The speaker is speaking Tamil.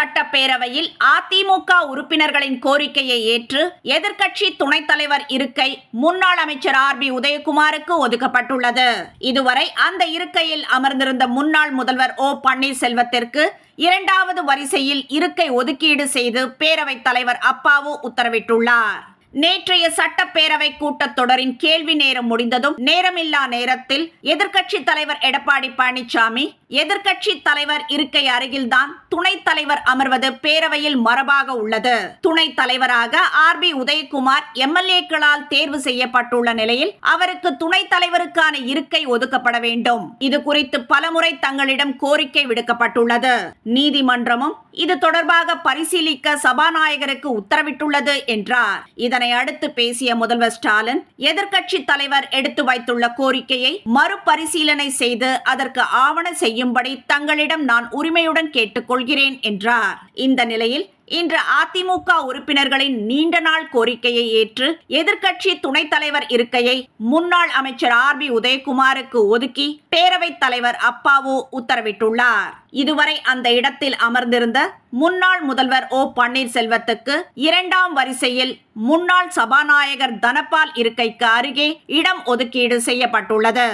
சட்டப்பேரவையில் அதிமுக உறுப்பினர்களின் கோரிக்கையை ஏற்று எதிர்க்கட்சி துணைத் தலைவர் இருக்கை முன்னாள் அமைச்சர் ஆர் பி உதயகுமாருக்கு ஒதுக்கப்பட்டுள்ளது. இதுவரை அந்த இருக்கையில் அமர்ந்திருந்த முன்னாள் முதல்வர் ஓ பன்னீர்செல்வத்திற்கு இரண்டாவது வரிசையில் இருக்கை ஒதுக்கீடு செய்து பேரவைத் தலைவர் அப்பாவு உத்தரவிட்டுள்ளார். நேற்றைய சட்டப்பேரவை கூட்டத்தொடரின் கேள்வி நேரம் முடிந்ததும் நேரமில்லா நேரத்தில் எதிர்க்கட்சி தலைவர் எடப்பாடி பழனிசாமி எதிர்க்கட்சி தலைவர் இருக்கை அருகில்தான் துணைத் தலைவர் அமர்வது பேரவையில் மரபாக உள்ளது. துணைத் தலைவராக ஆர். பி. உதயகுமார் எம்எல்ஏக்களால் தேர்வு செய்யப்பட்டுள்ள நிலையில் அவருக்கு துணைத் தலைவருக்கான இருக்கை ஒதுக்கப்பட வேண்டும். இது குறித்து பலமுறை தங்களிடம் கோரிக்கை விடுக்கப்பட்டுள்ளது. நீதிமன்றமும் இது தொடர்பாக பரிசீலிக்க சபாநாயகருக்கு உத்தரவிட்டுள்ளது என்றார். இதனை அடுத்து பேசிய முதல்வர் ஸ்டாலின் எதிர்க்கட்சி தலைவர் எடுத்து வைத்துள்ள கோரிக்கையை மறுபரிசீலனை செய்து அதற்கு ஆவண செய்யும்படி தங்களிடம் நான் உரிமையுடன் கேட்டுக்கொள்கிறேன் என்றார். இந்த நிலையில் இன்று அதிமுக உறுப்பினர்களின் நீண்ட நாள் கோரிக்கையை ஏற்று எதிர்க்கட்சி துணைத் தலைவர் இருக்கையை முன்னாள் அமைச்சர் ஆர் பி உதயகுமாருக்கு ஒதுக்கி பேரவைத் தலைவர் அப்பாவு உத்தரவிட்டுள்ளார். இதுவரை அந்த இடத்தில் அமர்ந்திருந்த முன்னாள் முதல்வர் ஓ பன்னீர்செல்வத்துக்கு இரண்டாம் வரிசையில் முன்னாள் சபாநாயகர் தனபால் இருக்கைக்கு அருகே இடம் ஒதுக்கீடு செய்யப்பட்டுள்ளது.